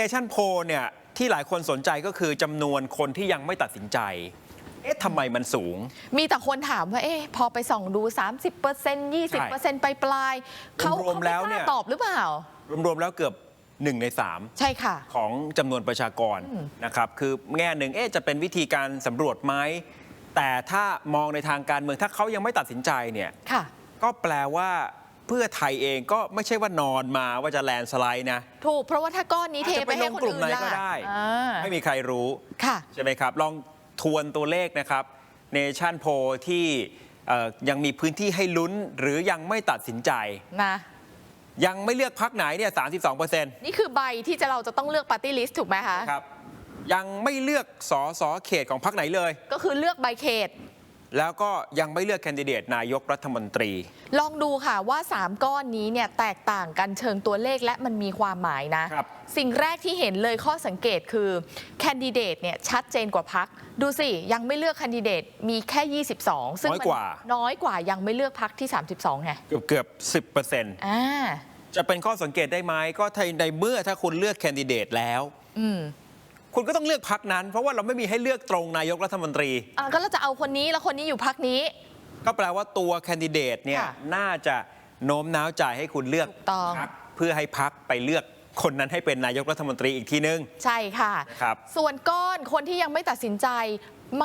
เนชั่นโพเนี่ยที่หลายคนสนใจก็คือจำนวนคนที่ยังไม่ตัดสินใจ เอ๊ะทำไมมันสูง มีแต่คนถามว่า เอ๊ะพอไปส่องดู 30% 20%ไปปลายๆเขารวมๆเขาแล้วไม่กเนี่ล้าย ตอบหรือเปล่า รวมๆแล้วเกือบ1ในใช่ค่ะ3ของจำนวนประชากรนะครับ คือแง่หนึ่งเอ๊ะจะเป็นวิธีการสำรวจไหมแต่ถ้ามองในทางการเมืองถ้าเขายังไม่ตัดสินใจเนี่ย ค่ะ ก็แปลว่า เพื่อไทยเองก็ไม่ใช่ว่านอนมาว่าจะแลนด์สไลด์นะถูก เพราะว่าถ้าก้อนนี้เทอาจจะไปให้ลงคนกลุ่มอื่นไหนล่ะก็ได้อ่าไม่มีใครรู้ค่ะใช่ไหมครับ ลองทวนตัวเลขนะครับเนชั่นโพที่เอ่อยังมีพื้นที่ให้ลุ้นหรือยังไม่ตัดสินใจนะยังไม่เลือกพักไหนเนี่ย32เปอร์เซ็นต์นี่คือใบที่จะเราจะต้องเลือกปาร์ตี้ลิสต์ถูกไหมคะครับ ยังไม่เลือกสอสอเขตของพักไหนเลย ก็คือเลือกใบเขต แล้วก็ยังไม่เลือกแคนดิเดตนายกรัฐมนตรี ลองดูค่ะว่า 3 ก้อนนี้เนี่ยแตกต่างกันเชิงตัวเลขและมันมีความหมายนะ ครับ สิ่งแรกที่เห็นเลยข้อสังเกตคือแคนดิเดตเนี่ยชัดเจนกว่าพัก ดูสิ ยังไม่เลือกแคนดิเดตมีแค่ 22 ซึ่งน้อยมักว่าน้อยกว่ายังไม่เลือกพักที่ 32ไงเกือบเกือบสิบเปอร์เซ็นต์อ่าจะเป็นข้อสังเกตได้ไหมก็ในเมื่อถ้าคุณเลือกแคนดิเดตแล้ว อืม คุณก็ต้องเลือกพักนั้น เพราะว่าเราไม่มีให้เลือกตรงนายกรัฐมนตรี อะก็เราจะเอาคนนี้แล้วคนนี้อยู่พักนี้ ก็แปลว่าตัวแคนดิเดตเนี่ยค่ะน่าจะโน้มน้าวใจให้คุณเลือกถูกต้อง พรรคเพื่อให้พักไปเลือก คนนั้นให้เป็นนายกรัฐมนตรีอีกทีนึง ใช่ค่ะ ครับ ส่วนก้อนคนที่ยังไม่ตัดสินใจ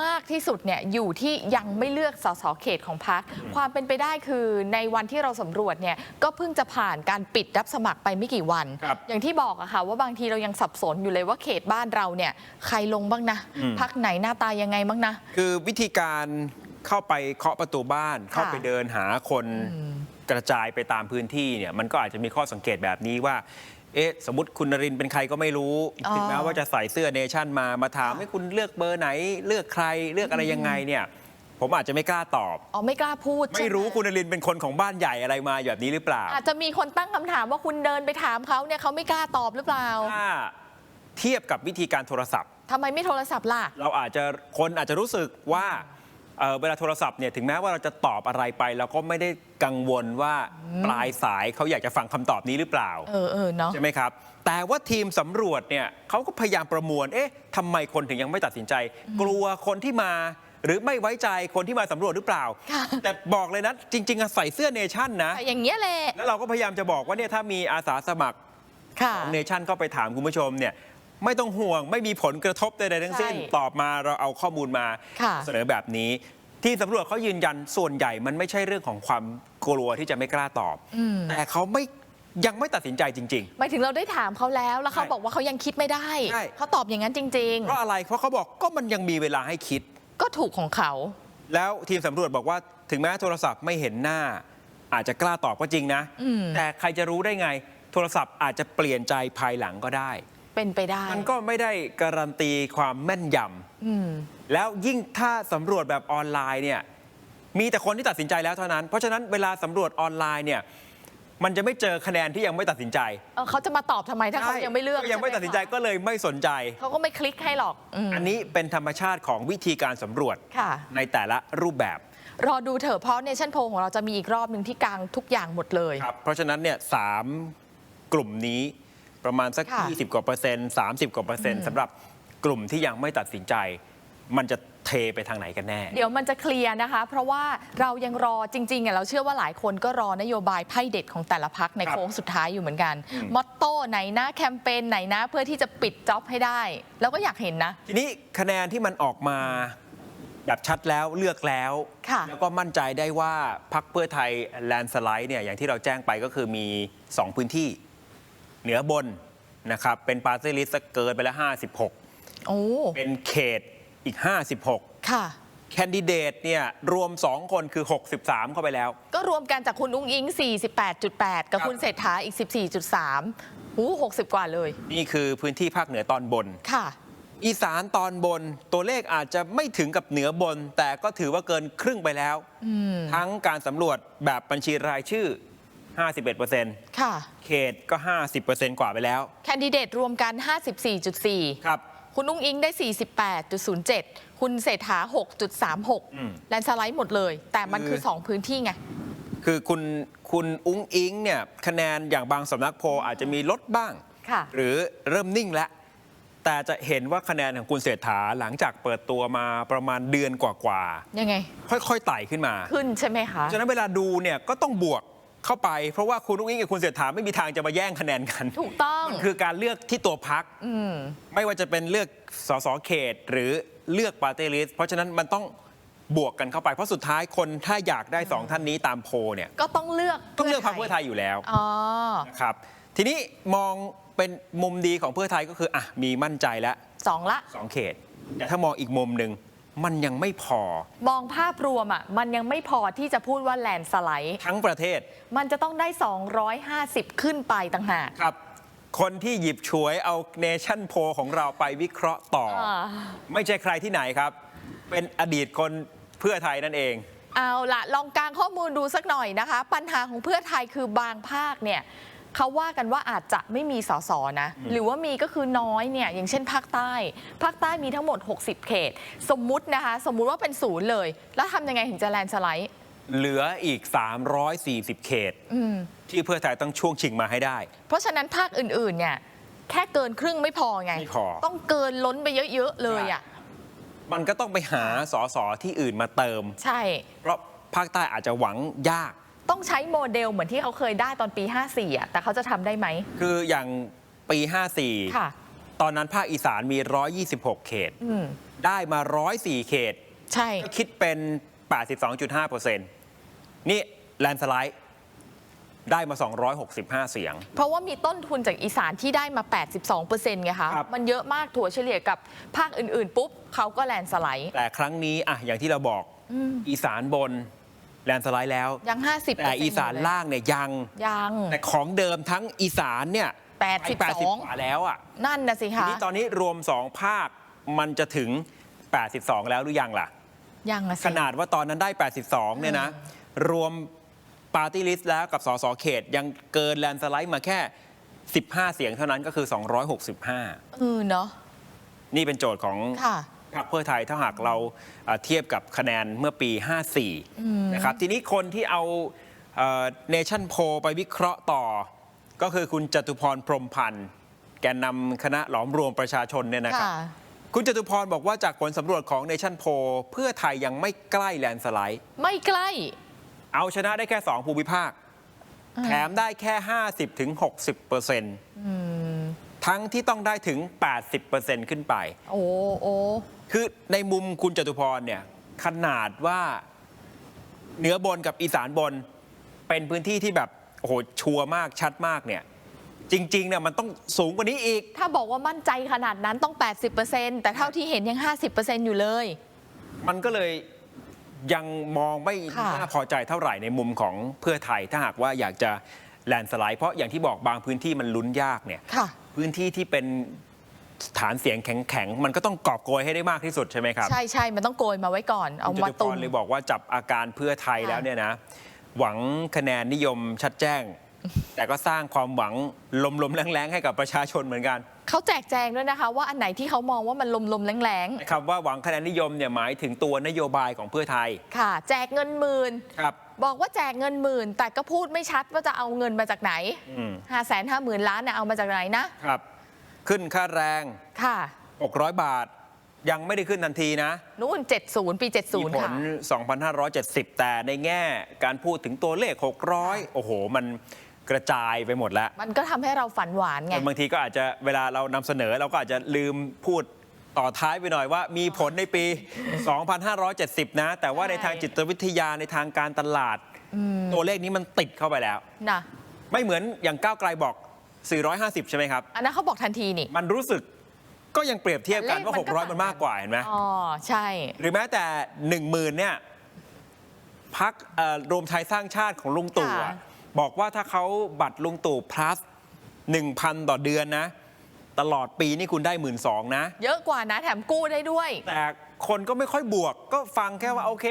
มากที่สุดเนี่ยอยู่ที่ยังไม่เลือกสสเขตของพักความเป็นไปได้คือในวันที่เราสำรวจเนี่ยก็เพิ่งจะผ่านการปิดรับสมัครไปไม่กี่วัน ครับอย่างที่บอกอะค่ะว่าบางทีเรายังสับสนอยู่เลยว่าเขตบ้านเราเนี่ยใครลงบ้างนะอืม พักไหนหน้าตายังไงบ้างนะ คือวิธีการเข้าไปเคาะประตูบ้าน เข้าไปเดินหาคนกระจายไปตามพื้นที่เนี่ยมันก็อาจจะมีข้อสังเกตแบบนี้ว่า เอ๊ะสมมติคุณนรินทร์เป็นใครก็ไม่รู้ อ๋อ ถึงแม้ว่าจะใส่เสื้อเนชั่นมามาถามค่ะให้คุณเลือกเบอร์ไหน เลือกใครเลือกอะไรยังไงเนี่ย ผมอาจจะไม่กล้าตอบ อ๋อไม่กล้าพูดใช่ไม่หรู้คุณนรินทร์เป็นคนของบ้านใหญ่อะไรมาแบบนี้หรือเปล่า อาจจะมีคนตั้งคำถามว่าคุณเดินไปถามเขาเนี่ยเขาไม่กล้าตอบหรือเปล่าถ้าเทียบกับวิธีการโทรศัพท์ ทำไมไม่โทรศัพท์ล่ะ เราอาจจะคนอาจจะรู้สึกว่า เอ่อเวลาโทรศัพท์เนี่ยถึงแม้ว่าเราจะตอบอะไรไปเราก็ไม่ได้กังวลว่าปลายสายเขาอยากจะฟังคำตอบนี้หรือเปล่า เออเออเนาะ ใช่ไหมครับ แต่ว่าทีมสำรวจเนี่ยเขาก็พยายามประมวล เอ๊ะทำไมคนถึงยังไม่ตัดสินใจ กลัวคนที่มา หรือไม่ไว้ใจคนที่มาสำรวจหรือเปล่า ค่ะ แต่บอกเลยนะ จริงๆอะใส่เสื้อเนชั่นนะอย่างเงี้ยแหละแล้วเราก็พยายามจะบอกว่าเนี่ยถ้ามีอาสาสมัครค่ะ ของเนชั่นก็ไปถามคุณผู้ชมเนี่ย ไม่ต้องห่วง ไม่มีผลกระทบใดๆทั้งสิ้น ใช่ตอบมาเราเอาข้อมูลมาค่ะเสนอแบบนี้ ที่สำรวจเขายืนยันส่วนใหญ่มันไม่ใช่เรื่องของความกลัวที่จะไม่กล้าตอบ อืม แต่เขาไม่ยังไม่ตัดสินใจจริง หมายถึงเราได้ถามเขาแล้ว แล้วเขาใช่บอกว่าเขายังคิดไม่ได้ ใช่ เขาตอบอย่างนั้นจริง ๆ เพราะอะไรเพราะเขาบอกก็มันยังมีเวลาให้คิด ๆ ก็ถูกของเขา แล้วทีมสำรวจบอกว่าถึงแม้โทรศัพท์ไม่เห็นหน้า อาจจะกล้าตอบก็จริงนะ อืม แต่ใครจะรู้ได้ไง โทรศัพท์อาจจะเปลี่ยนใจภายหลังก็ได้ เป็นไปได้ มันก็ไม่ได้การันตีความแม่นยำอืมแล้วยิ่งถ้าสำรวจแบบออนไลน์เนี่ยมีแต่คนที่ตัดสินใจแล้วเท่านั้น เพราะฉะนั้นเวลาสำรวจออนไลน์เนี่ยมันจะไม่เจอคะแนนที่ยังไม่ตัดสินใจเออเขาจะมาตอบทำไมถ้าเขายังไม่เลือกยังไม่ช่หตัดสินใจก็เลยไม่สนใจ เขาก็ไม่คลิกให้หรอกอืมอันนี้เป็นธรรมชาติของวิธีการสำรวจค่ะในแต่ละรูปแบบ รอดูเถอะเพราะเนชั่นโพของเราจะมีอีกรอบหนึ่งที่กลางทุกอย่างหมดเลยครับเพราะฉะนั้นเนี่ยสามกลุ่มนี้ ประมาณสัก ค่ะ 20 กว่าเปอร์เซ็นต์30 กว่าเปอร์เซ็นต์สำหรับกลุ่มที่ยังไม่ตัดสินใจ มันจะเทไปทางไหนกันแน่ เดี๋ยวมันจะเคลียร์นะคะ เพราะว่าเรายังรอจริงๆอะเราเชื่อว่าหลายคนก็รอนโยบายไพ่เด็ดของแต่ละพักในครับโค้งสุดท้ายอยู่เหมือนกัน อืม มอตโต้ไหนนะแคมเปญไหนนะ เพื่อที่จะปิดจ็อบให้ได้ แล้วก็อยากเห็นนะ ทีนี้คะแนนที่มันออกมาแบบชัดแล้วเลือกแล้ว ค่ะ แล้วก็มั่นใจได้ว่าพักเพื่อไทยแลนสไลด์เนี่ยอย่างที่เราแจ้งไปก็คือมี 2 พื้นที่ เหนือบนนะครับเป็นปาร์ตี้ลิสต์เกินไปแล้ว 56 โอ้ เป็นเขตอีก 56 ค่ะ แคนดิเดตเนี่ยรวม 2 คนคือ 63 เข้าไปแล้ว ก็รวมกันจากคุณอุ้งอิง 48.8 กับครับคุณเศรษฐาอีก 14.3หู60 กว่าเลย นี่คือพื้นที่ภาคเหนือตอนบน ค่ะ อีสานตอนบนตัวเลขอาจจะไม่ถึงกับเหนือบน แต่ก็ถือว่าเกินครึ่งไปแล้วอืมทั้งการสำรวจแบบบัญชีรายชื่อ 51%ค่ะ เขตก็ 50%กว่าไปแล้ว แคนดิเดตรวมกัน 54.4 ครับ คุณอุ้งอิงได้ 48.07 คุณเศรษฐา อืม 6.36 แลนด์สไลด์หมดเลย แต่มันคือคือ 2 พื้นที่ไง คือคุณคุณอุ้งอิงเนี่ยคะแนนอย่างบางสำนักโพลอาจจะมีลดบ้าง ค่ะ หรือเริ่มนิ่งแล้ว แต่จะเห็นว่าคะแนนของคุณเศรษฐาหลังจากเปิดตัวมาประมาณเดือนกว่ายังไง ๆ ค่อยๆไต่ขึ้นมา ขึ้นใช่ไหมคะ ฉะนั้นเวลาดูเนี่ยก็ต้องบวก เข้าไป เพราะว่าคุณอุ้งอิงกับคุณเศรษฐาไม่มีทางจะมาแย่งคะแนนกัน ถูกต้องมันคือการเลือกที่ตัวพักอืมไม่ว่าจะเป็นเลือกสสเขต หรือเลือกปาร์ตี้ลิสต์เพราะฉะนั้นมันต้องบวกกันเข้าไปเพราะสุดท้ายคนถ้าอยากได้สองท่านนี้ตามโพลเนี่ยก็ต้องเลือกต้องเลือกพรรคเพื่อไทยอยู่แล้วอ๋อนะครับ ทีนี้มองเป็นมุมดีของเพื่อไทยก็คืออะมีมั่นใจแล้วสองละสองเขตแต่ถ้ามองอีกมุมหนึ่ง มันยังไม่พอ มองภาพรวมอะมันยังไม่พอที่จะพูดว่าแลนด์สไลด์ทั้งประเทศ มันจะต้องได้ 250 ขึ้นไปต่างหากครับ คนที่หยิบฉวยเอาเนชั่นโพของเราไปวิเคราะห์ต่ออาไม่ใช่ใครที่ไหนครับ เป็นอดีตคนเพื่อไทยนั่นเองเอาละลองกางข้อมูลดูสักหน่อยนะคะ ปัญหาของเพื่อไทยคือบางภาคเนี่ย เขาว่ากันว่าอาจจะไม่มีสสนะ หรือว่ามีก็คือน้อยเนี่ยอย่างเช่นภาคใต้ ภาคใต้มีทั้งหมด 60 เขต สมมุตินะคะ สมมุติว่าเป็นศูนย์เลย แล้วทำยังไงถึงจะแลนด์สไลด์ เหลืออีก 340 เขต อืม ที่เพื่อไทยต้องช่วงชิงมาให้ได้ เพราะฉะนั้นภาคอื่นๆ เนี่ยแค่เกินครึ่งไม่พอไง ไม่พอ ต้องเกินล้นไปเยอะ ๆ เลยอะ มันก็ต้องไปหาสอสอที่อื่นมาเติม ใช่ เพราะภาคใต้อาจจะหวังยาก ต้องใช้โมเดลเหมือนที่เขาเคยได้ตอนปี 54อะแต่เขาจะทำได้ไหม คืออย่างปี ค่ะ 54 ตอนนั้นภาคอีสานมี 126 เขต อืมได้มา 104 เขต ใช่ก็คิดเป็น 82.5%นี่แลนสไลด์ ได้มา 265 เสียง เพราะว่ามีต้นทุนจากอีสานที่ได้มา 82%ไงคะ ครับ มันเยอะมากถั่วเฉลี่ยกับภาคอื่น ๆ ปุ๊บเขาก็แลนด์สไลด์ แต่ครั้งนี้อะอย่างที่เราบอกอืมอีสานบน แลนสไลด์แล้ว ยัง 50แต่อีสานล่างเนี่ยยังยังแต่ของเดิมทั้งอีสานเนี่ย82ไป80กว่าแล้วอะนั่นนะสิทีคะนี้ตอนนี้รวม 2 ภาคมันจะถึง 82 แล้วหรือยังล่ะ ยังนะสิขนาดว่าตอนนั้นได้ 82 เนี่ยนะ รวมปาร์ตี้ลิสต์แล้วกับสสเขต ยังเกินแลนด์สไลด์มาแค่ 15 เสียงเท่านั้นก็คือ 265 เออเนาะนี่เป็นโจทย์ของค่ะ พรรคเพื่อไทยถ้าหากเราเอ่อเทียบกับคะแนนเมื่อปี 54 นะครับ ทีนี้คนที่เอาเนชั่นโพไปวิเคราะห์ต่อ ก็คือคุณจตุพรพรหมพันธ์ แกนนำคณะหลอมรวมประชาชนเนี่ยนะครับค่ะคุณจตุพรบอกว่าจากผลสำรวจของเนชั่นโพเพื่อไทยยังไม่ใกล้แลนด์สไลด์ ไม่ใกล้ เอาชนะได้แค่ 2 ภูมิภาค แถมได้แค่ 50ถึง60เปอร์เซ็นต์ทั้งที่ต้องได้ถึง 80เปอร์เซ็นต์ขึ้นไป โอ้โอ้ คือในมุมคุณจตุพรเนี่ยขนาดว่าเหนือบนกับอีสานบนเป็นพื้นที่ที่แบบโอ้โหชัวร์มากชัดมากเนี่ยจริงๆเนี่ยมันต้องสูงกว่านี้อีก ถ้าบอกว่ามั่นใจขนาดนั้นต้อง 80%แต่เท่าที่เห็นยัง 50%อยู่เลย มันก็เลยยังมองไม่ค่ะน่าพอใจเท่าไหร่ในมุมของเพื่อไทย ถ้าหากว่าอยากจะแลนด์สไลด์เพราะอย่างที่บอกบางพื้นที่มันลุ้นยากเนี่ยค่ะพื้นที่ที่เป็น ฐานเสียงแข็งๆ มันก็ต้องกอบโกยให้ได้มากที่สุดใช่ไหมครับใช่ใช่มันต้องโกยมาไว้ก่อนเอาคุณมาจตุตุพนรเลยบอกว่าจับอาการเพื่อไทยค่ะแล้วเนี่ยนะ หวังคะแนนนิยมชัดแจ้ง แต่ก็สร้างความหวังลมๆแรงๆให้กับประชาชนเหมือนกันเขาแจกแจงด้วยนะคะ ว่าอันไหนที่เขามองว่ามันลมๆแรงคำว่าหวังคะแนนนิยมเนี่ยหมายถึงตัวนโยบายของเพื่อไทยๆค่ะ แจกเงินหมื่นครับ บอกว่าแจกเงินหมื่น แต่ก็พูดไม่ชัดว่าจะเอาเงินมาจากไหนอืม5 5 0 0 0 0ล้านเนี่ยเอามาจากไหนนะครับ ขึ้นค่าแรง ค่ะ 600 บาท ยังไม่ได้ขึ้นทันทีนะนู่น 70 ปี มีผ70ค่ะล2,570 แต่ในแง่การพูดถึงตัวเลข 600 โอ้โห มันกระจายไปหมดแล้ว มันก็ทำให้เราฝันหวานไง บางทีก็อาจจะเวลาเรานำเสนอเราก็อาจจะลืมพูดต่อท้ายไปหน่อยว่า มีผลในปี 2,570 นะ แต่ว่าในทางจิตวิทยาในทางการตลาด ตัวเลขนี้มันติดเข้าไปแล้ว นะ ไม่เหมือนอย่างก้าวไกลบอก 450 ใช่ไหมครับ อันนั้นเขาบอกทันทีนี่ มันรู้สึกก็ยังเปรียบเทียบกันว่า เลขมันก็600 มันมากกว่าเห็นไหมอ๋อ ใช่ หรือแม้แต่ 10,000เนี่ยพักรวมไทยสร้างชาติของลุงตู่อะค่ะ บอกว่าถ้าเขาบัตรลุงตู่ plus 1,000 ต่อเดือนนะ ตลอดปีนี่คุณได้ 1 2ื่นนะ เยอะกว่านะแถมกู้ได้ด้วย แต่คนก็ไม่ค่อยบวกก็ฟังแค่ว่าโอเค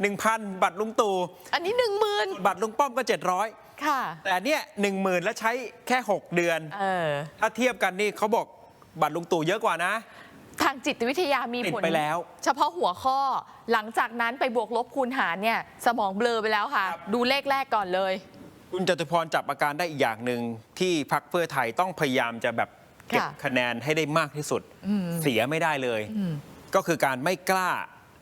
1,000 บัตรลุงตู่อันนี้หนึ่งหมื่นบัตรลุงป้อมก็ 700 ค่ะ แต่เนี่ยหนึ่งหมื่นแล้วใช้แค่ 6 เดือน เออ ถ้าเทียบกันนี่เขาบอกบัตรลุงตู่เยอะกว่านะ ทางจิตวิทยามีติดผล ไปแล้ว เฉพาะหัวข้อหลังจากนั้นไปบวกลบคูณหารเนี่ย สมองเบลอไปแล้วค่ะครับดูเลขแรกก่อนเลยคุคุณจตุพรจับอาการได้อีกอย่างหนึ่งที่พักเพื่อไทยต้องพยายามจะแบบเก็บค่ะคะแนนให้ได้มากที่สุด อืม เสียไม่ได้เลยอืมก็คือการไม่กล้า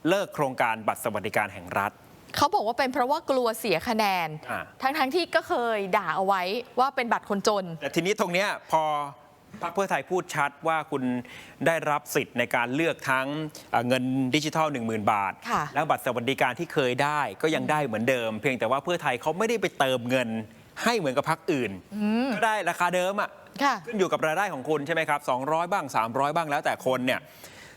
เลิกโครงการบัตรสวัสดิการแห่งรัฐ เขาบอกว่าเป็นเพราะว่ากลัวเสียคะแนน อ่า ทั้งๆที่ก็เคยด่าเอาไว้ว่าเป็นบัตรคนจน แต่ทีนี้ตรงเนี้ยพอพรรคเพื่อไทยพูดชัดว่าคุณได้รับสิทธิ์ในการเลือกทั้งเอ่อเงินดิจิทัล 10,000 บาท ค่ะ แล้วบัตรสวัสดิการที่เคยได้ก็ยังได้เหมือนเดิม เพียงแต่ว่าเพื่อไทยเขาไม่ได้ไปเติมเงินให้เหมือนกับพรรคอื่นก็ได้ราคาเดิมอะ ค่ะ ขึ้นอยู่กับรายได้ของคุณใช่ไหมครับ 200 บ้าง 300 บ้างแล้วแต่คนเนี่ย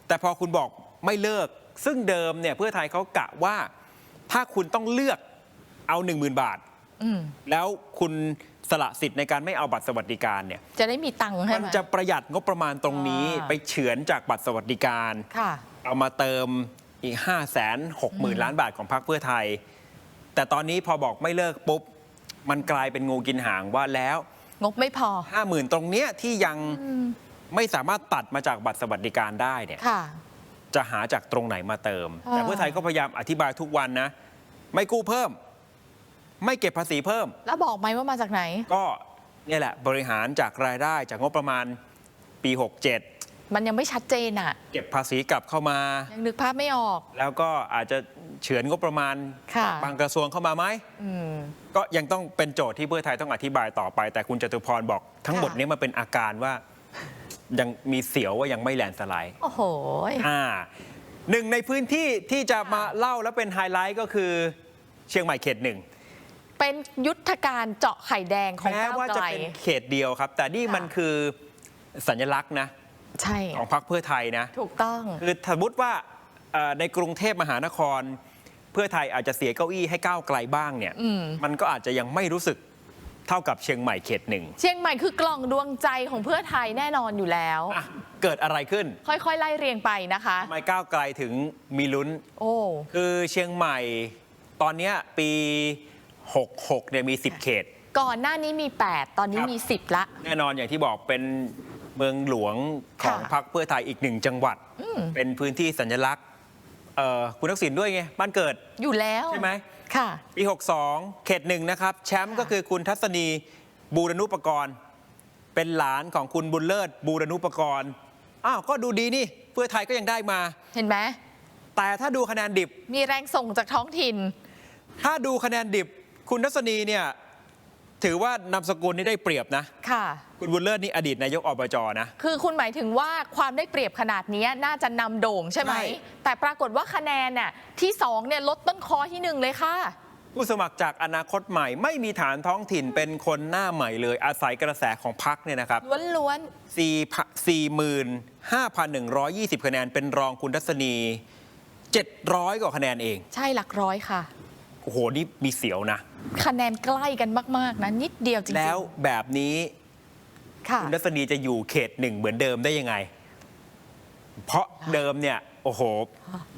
แต่พอคุณบอกไม่เลิก ซึ่งเดิมเนี่ยเพื่อไทยเขากะว่า ถ้าคุณต้องเลือกเอา 10,000 บาทอืมแล้วคุณสละสิทธิ์ในการไม่เอาบัตรสวัสดิการเนี่ยจะได้มีตังค์ให้มันไหมจะประหยัดงบประมาณตรงนี้อ่าไปเฉือนจากบัตรสวัสดิการค่ะเอามาเติมอีก 5 6 0 0 0 0 ล้านบาทของพรรคเพื่อไทย แต่ตอนนี้พอบอกไม่เลิกปุ๊บ มันกลายเป็นงูกินหางว่าแล้ว งบไม่พอ 50,000 ตรงเนี้ยที่ยังอืมไม่สามารถตัดมาจากบัตรสวัสดิการได้เนี่ยค่ะ จะหาจากตรงไหนมาเติมอ่าแต่เพื่อไทยก็พยายามอธิบายทุกวันนะ ไม่กู้เพิ่ม ไม่เก็บภาษีเพิ่ม แล้วบอกไหมว่ามาจากไหน ก็เนี่ยแหละบริหารจากรายได้จากงบประมาณปี 67 มันยังไม่ชัดเจนอะเก็บภาษีกลับเข้ามายังนึกภาพไม่ออก แล้วก็อาจจะเฉือนงบประมาณค่ะบางกระทรวงเข้ามาไหมอืมก็ยังต้องเป็นโจทย์ที่เพื่อไทยต้องอธิบายต่อไป แต่คุณจตุพรบอกทั้งหมดค่ะนี้มันเป็นอาการว่า ยังมีเสียวว่ายังไม่แลนด์สไลด์โอ้โห อ่าหนึ่งในพื้นที่ที่จะมาเล่าแล้วเป็นไฮไลท์ก็คือเชียงใหม่เขตหนึ่ง เป็นยุทธการเจาะไข่แดงของแม้ก้าวว่าไกจะลเป็นเขตเดียวครับ แต่นี่ค่ะมันคือสัญลักษณ์นะใช่ ของพรรคเพื่อไทยนะ ถูกต้อง คือสมมติว่าเอ่อในกรุงเทพมหานคร เพื่อไทยอาจจะเสียเก้าอี้ให้ก้าวไกลบ้างเนี่ย อืม มันก็อาจจะยังไม่รู้สึก เท่ากับเชียงใหม่เขตหนึ่งเชียงใหม่คือกล่องดวงใจของเพื่อไทยแน่นอนอยู่แล้ว อะเกิดอะไรขึ้นค่อยๆ ไล่เรียงไปนะคะ ทำไมก้าวไกลถึงมีลุ้น โอ้ คือเชียงใหม่ตอนเนี้ยปี 66เนี่ยมี 10 เขต ก่อนหน้านี้มี 8 ตอนนี้ครับ มี 10 ละ แน่นอนอย่างที่บอกเป็นเมืองหลวงของค่ะพรรคเพื่อไทยอีกหนึ่งจังหวัด เป็นพื้นที่สัญลักษณ์เอ่อคุณทักษิณด้วยไง บ้านเกิดอยู่แล้ว ใช่ไหม ค่ะปี 62 เขตหนึ่งนะครับ แชมป์ก็คือคุณทัศนีบูรณุปกรณ์ เป็นหลานของคุณบุญเลิศบูรณุปกรณ์อ้าวก็ดูดีนี่เพื่อไทยก็ยังได้มา เห็นไหมแต่ถ้าดูคะแนนดิบมีแรงส่งจากท้องถิ่น ถ้าดูคะแนนดิบคุณทัศนีเนี่ย ถือว่านามสกุลนี่ได้เปรียบนะ ค่ะ คุณบุญเลิศนี่อดีตนายกอบจนะ คือคุณหมายถึงว่าความได้เปรียบขนาดนี้น่าจะนำโด่งใช่ไหม ใช่ แต่ปรากฏว่าคะแนนน่ะที่2เนี่ยลดต้นคอที่1เลยค่ะ ผู้สมัครจากอนาคตใหม่ ไม่มีฐานท้องถิ่นเป็นคนหน้าใหม่เลย อาศัยกระแสของพักเนี่ยนะครับ ล้วน45,120 คะแนนเป็นรองคุณทัศนี 700 กว่าคะแนนเอง ๆ ใช่หลักร้อยค่ะ โอ้โหนี่มีเสียวนะคะแนนใกล้กันมาก ๆ นะนิดเดียวจริงๆแล้วแบบนี้ค่ะ คุณทัศนีจะอยู่เขตหนึ่งเหมือนเดิมได้ยังไง เพราะเดิมเนี่ย โอ้โห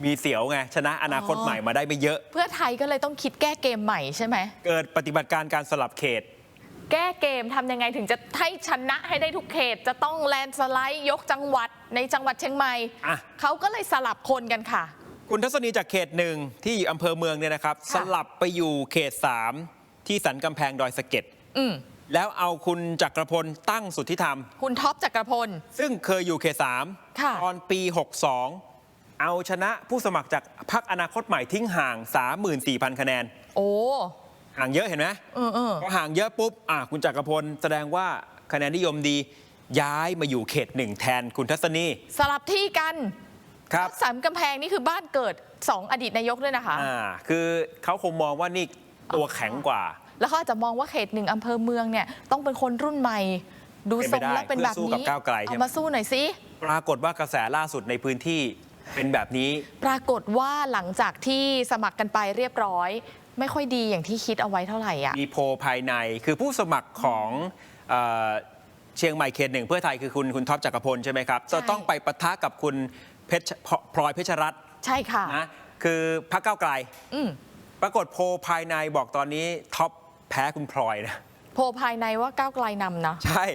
มีเสียวไง ชนะอนาคตใหม่มาได้ไม่เยอะ เพื่อไทยก็เลยต้องคิดแก้เกมใหม่ใช่ไหม เกิดปฏิบัติการการสลับเขต แก้เกมทำยังไงถึงจะให้ชนะให้ได้ทุกเขต จะต้องแลนด์สไลด์ยกจังหวัดในจังหวัดเชียงใหม่อะ เขาก็เลยสลับคนกันค่ะ คุณทัศนีจากเขตหนึ่งที่อยู่อำเภอเมืองเนี่ยนะครับค่ะสลับไปอยู่เขต3ที่สันกำแพงดอยสะเก็ดอืมแล้วเอาคุณจักรพลตั้งสุทธิธรรม คุณท็อปจักรพล ซึ่งเคยอยู่เขตค่ะ3ตอนปี 62 เอาชนะผู้สมัครจากพรรคอนาคตใหม่ทิ้งห่าง 34,000 คะแนน โอ้ ห่างเยอะเห็นไหมเออเออ พอห่างเยอะปุ๊บอะคุณจักรพลแสดงว่าคะแนนนิยมดี ย้ายมาอยู่เขตหนึ่งแทนคุณทัศนี สลับที่กัน ครับสามกำแพงนี่คือบ้านเกิด 2 อดีตนายกด้วยนะคะ อ่าคือเขาคงมองว่านี่ตัวแข็งกว่า แล้วเขาอาจจะมองว่าเขตหนึ่งอำเภอเมืองเนี่ยต้องเป็นคนรุ่นใหม่ ดูทรงแล้วเป็นแบบเป็นไปได้เพื่อสู้กับนี้ก้าวไกลใช่ไหม เอามาสู้หน่อยสิ ปรากฏว่ากระแสล่าสุดในพื้นที่เป็นแบบนี้ ปรากฏว่าหลังจากที่สมัครกันไปเรียบร้อย ไม่ค่อยดีอย่างที่คิดเอาไว้เท่าไหร่อะ มีโพลภายในคือผู้สมัครของเอ่อเชียงใหม่เขตหนึ่งเพื่อไทยคือคุณคุณท็อปจักรพลใช่ไหมครับใช่จะต้องไปปะทะกับคุณ เพชรพลอยเพชรรัตน์ใช่ค่ะนะคือพรรคก้าวไกลอืมปรากฏโพลภายในบอกตอนนี้ท็อปแพ้คุณพลอยนะโพลภายในว่าก้าวไกลนำนะ ใช่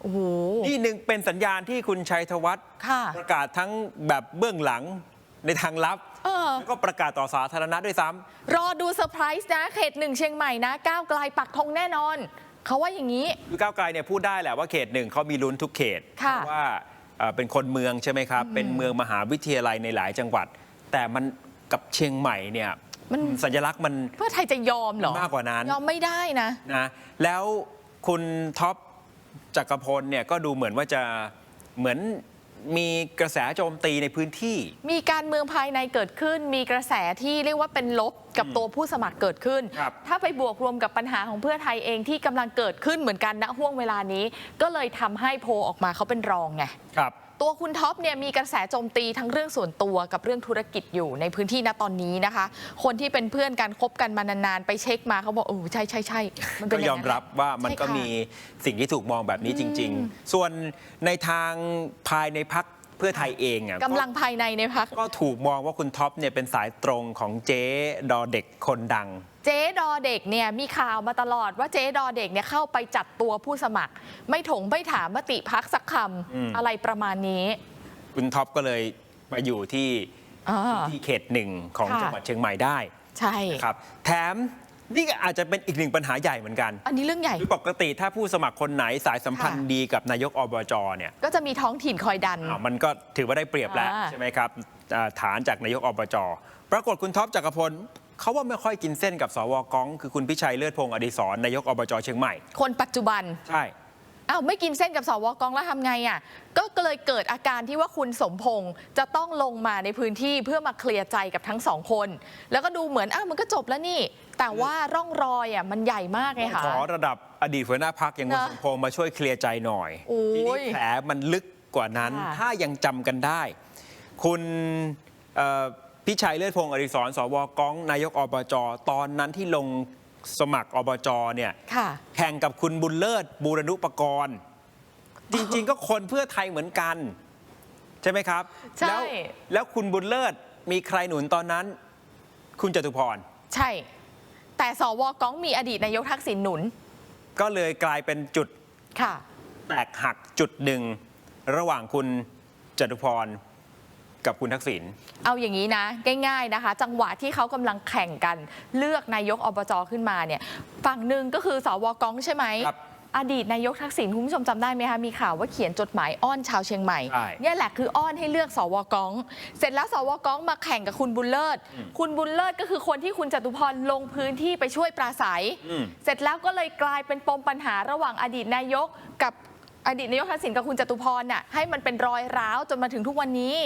โอ้โหนี่หนึ่งเป็นสัญญาณที่คุณชัยธวัฒน์ค่ะประกาศทั้งแบบเบื้องหลังในทางลับเออแล้วก็ประกาศต่อสาธารณะด้วยซ้ำรอดูเซอร์ไพรส์นะเขตหนึ่งเชียงใหม่นะก้าวไกลปักธงแน่นอน เขาว่าอย่างนี้ คือก้าวไกลเนี่ยพูดได้แหละว่าเขตหนึ่งเขามีลุ้นทุกเขตค่ะเพราะว่า เอ่อเป็นคนเมืองใช่ไหมครับ เป็นเมืองมหาวิทยาลัยในหลายจังหวัด แต่มันกับเชียงใหม่เนี่ยมันสัญลักษณ์มันเพื่อไทยจะยอมเหรอมากกว่านั้น ยอมไม่ได้นะนะแล้วคุณท็อปจักรพลเนี่ยก็ดูเหมือนว่าจะเหมือน มีกระแสโจมตีในพื้นที่ มีการเมืองภายในเกิดขึ้น มีกระแสที่เรียกว่าเป็นลบกับตัวผู้สมัครเกิดขึ้น ครับ ถ้าไปบวกรวมกับปัญหาของเพื่อไทยเองที่กำลังเกิดขึ้นเหมือนกันณห่วงเวลานี้ ก็เลยทำให้โพลออกมาเขาเป็นรองไง ครับ ตัวคุณท็อปเนี่ยมีกระแสโจมตีทั้งเรื่องส่วนตัวกับเรื่องธุรกิจอยู่ในพื้นที่ณตอนนี้นะคะ คนที่เป็นเพื่อนกันคบกันมานานๆ ไปเช็คมาเขาบอกโอ้ใช่ใช่ใช่มันเป็ก็นางยนั้อนมแหละรับว่ามันใช่ก็ค่ะมีสิ่งที่ถูกมองแบบนี้จริง ๆ ส่วนในทางภายในพัก เพื่อไทยเองอะกำลังภายในในพัก ก็ถูกมองว่าคุณท็อปเนี่ยเป็นสายตรงของเจ๊ดอเด็กคนดัง เจ๊ดอเด็กเนี่ยมีข่าวมาตลอดว่าเจ๊ดอเด็กเนี่ยเข้าไปจัดตัวผู้สมัคร ไม่ถงไม่ถามมติพักสักคอืมำอะไรประมาณนี้คุณท็อปก็เลยมาอยู่ที่อ่า ที่เขตหนึ่งของค่ะ จังหวัดเชียงใหม่ได้ใช่ครับแถม นี่ก็อาจจะเป็นอีกหนึ่งปัญหาใหญ่เหมือนกันอันนี้เรื่องใหญ่ คือปกติถ้าผู้สมัครคนไหนสายสัมพันธ์ค่ะ ดีกับนายกอบจเนี่ย ก็จะมีท้องถิ่นคอยดันอ้าวมันก็ถือว่าได้เปรียบแล้วอ่า ใช่ไหมครับอ่าฐานจากนายกอบจปรากฏคุณท็อปจักรพลเขาว่าไม่ค่อยกินเส้นกับสวกอง คือคุณพิชัยเลือดพงศ์อดิศรนายกอบจเชียงใหม่ คนปัจจุบัน ใช่ อ้าวไม่กินเส้นกับสวกองแล้วทำไงอะก็เลยเกิดอาการที่ว่าคุณสมพงษ์จะต้องลงมาในพื้นที่เพื่อมาเคลียร์ใจกับทั้งสองคน แล้วก็ดูเหมือนอ้าวมันก็จบแล้วนี่ แต่ว่าร่องรอยอะมันใหญ่มากไงคะขอระดับอดีตหัวหน้าพักอย่างคุณนะสมพงษ์มาช่วยเคลียร์ใจหน่อยโอ้ยทีนี้แผลมันลึกกว่านั้นค่ะถ้ายังจำกันได้ คุณเอ่อพิชัยเลือดพงศ์อดิศรสวกองนายกอบจตอนนั้นที่ลง สมัครอบจเนี่ยค่ะ แข่งกับคุณบุญเลิศบูรณุปกรณ์ จริงๆ ก็คนเพื่อไทยเหมือนกัน ใช่ไหมครับ ใช่ แล้วแล้วคุณบุญเลิศมีใครหนุนตอนนั้น คุณจตุพร ใช่ แต่สวกองมีอดีตนายกทักษิณหนุนก็เลยกลายเป็นจุดค่ะ แตกหักจุดหนึ่ง ระหว่างคุณจตุพร กับคุณทักษิณ เอาอย่างนี้นะ ง่ายๆนะคะ จังหวะที่เขากำลังแข่งกัน เลือกนายกอบจขึ้นมาเนี่ยฝั่งหนึ่งก็คือสวกองใช่ไหม ครับ อดีตนายกทักษิณคุณผู้ชมจำได้ไหมคะมีข่าวว่าเขียนจดหมายอ้อนชาวเชียงใหม่ ใช่เนี่ยแหละคืออ้อนให้เลือกสวกอง เสร็จแล้วสวกองมาแข่งกับคุณบุญเลิศ คุณบุญเลิศก็คือคนที่คุณจตุพรลงพื้นที่ไปช่วยปราศัย อืม เสร็จแล้วก็เลยกลายเป็นปมปัญหาระหว่างอดีตนายกกับ อดีตนายกทักษิณกับคุณจตุพรน่ะให้มันเป็นรอยร้าวจนมาถึงทุกวันนี้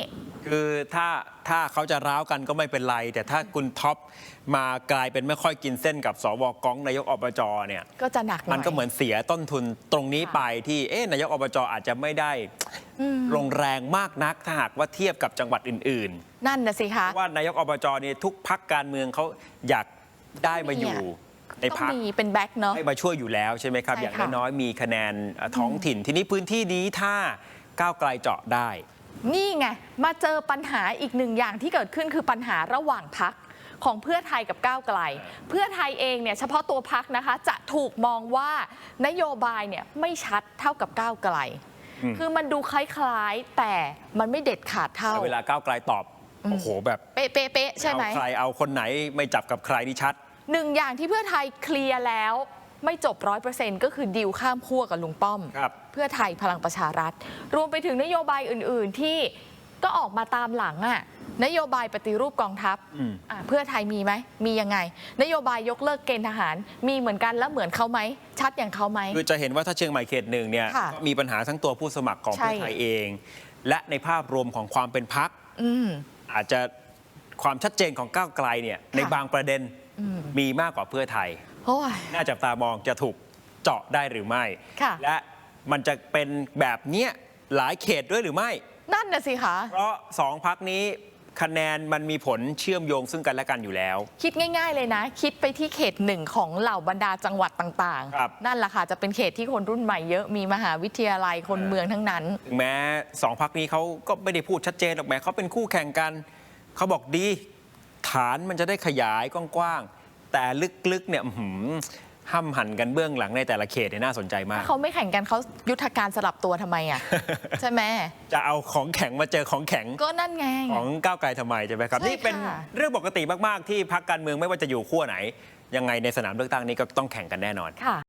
คือถ้าถ้าเขาจะร้าวกันก็ไม่เป็นไร แต่ถ้าคุณท็อปมากลายเป็นไม่ค่อยกินเส้นกับสวกองนายกอบจเนี่ยก็จะหนักหน่อยมันก็เหมือนเสียต้นทุนตรงนี้ค่ะไปที่เอ๊ะนายกอบจอาจจะไม่ได้ลงแรงมากนักถ้าหากว่าเทียบกับจังหวัดอื่นนั่นนะสิคะๆว่านายกอบจเนี่ยทุกพักการเมืองเขาอยากได้มาอยู่ ในต้องพักมีเป็นแบ็คเนาะ ให้มาช่วยอยู่แล้วใช่ไหมครับ ใช่อย่างค่ะน้อยๆมีคะแนนเอ่อท้องถิ่น ทีนี้พื้นที่นี้ถ้าก้าวไกลเจาะได้ นี่ไง มาเจอปัญหาอีกหนึ่งอย่างที่เกิดขึ้นคือปัญหาระหว่างพักของเพื่อไทยกับก้าวไกล เพื่อไทยเองเนี่ยเฉพาะตัวพักนะคะ จะถูกมองว่านโยบายเนี่ยไม่ชัดเท่ากับก้าวไกล อืม คือมันดูคล้ายๆ แต่มันไม่เด็ดขาดเท่า แต่เวลาก้าวไกลตอบ โอ้โหแบบเป๊ะๆเป๊ะๆใช่ไหม เอาใครเอาคนไหนไม่จับกับใครนี่ชัด หนึ่งอย่างที่เพื่อไทยเคลียร์แล้วไม่จบร้อยเปอร์เซ็นต์ก็คือดิวข้ามขั้วกับลุงป้อม ครับ เพื่อไทยพลังประชารัฐ รวมไปถึงนโยบายอื่น ๆ ที่ก็ออกมาตามหลังอะนโยบายปฏิรูปกองทัพอืม อะเพื่อไทยมีไหม มียังไง นโยบายยกเลิกเกณฑ์ทหาร มีเหมือนกันแล้วเหมือนเขาไหม ชัดอย่างเขาไหม คือจะเห็นว่าถ้าเชียงใหม่เขตหนึ่งเนี่ยค่ะก็มีปัญหาทั้งตัวผู้สมัครของใช่ เพื่อไทยเอง และในภาพรวมของความเป็นพักอืม อาจจะความชัดเจนของก้าวไกลเนี่ยในบางประเด็น มีมากกว่าเพื่อไทยโอ้ยน่าจับตามองจะถูกเจาะได้หรือไม่ ค่ะ และมันจะเป็นแบบเนี้ยหลายเขตด้วยหรือไม่ นั่นน่ะสิคะ เพราะสองพักนี้คะแนนมันมีผลเชื่อมโยงซึ่งกันและกันอยู่แล้ว คิดง่ายๆเลยนะ คิดไปที่เขตหนึ่งของเหล่าบรรดาจังหวัดต่างครับนั่นแหละค่ะ จะเป็นเขตที่คนรุ่นใหม่เยอะมีมหาวิทยาลัยคนเมืองทั้งนั้น ถึงแม้สองพักนี้เขาก็ไม่ได้พูดชัดเจนหรอกแม้เขาเป็นคู่แข่งกัน เขาบอกดี ฐานมันจะได้ขยายกว้างๆแต่ลึกๆเนี่ยอื้อหือห้ำหันกันเบื้องหลังในแต่ละเขตเนี่ยน่าสนใจมาก เขาไม่แข่งกันเขายุทธการสลับตัวทำไมอะ ใช่ไหมจะเอาของแข็งมาเจอของแข็ง ก็นั่นไง ของก้าวไกลทำไมใช่ไหมครับ ใช่นี่เป็นค่ะเรื่องปกติมาก ๆ ที่พักการเมืองไม่ว่าจะอยู่ขั้วไหน ยังไงในสนามเลือกตั้งนี้ก็ต้องแข่งกันแน่นอน ค่ะ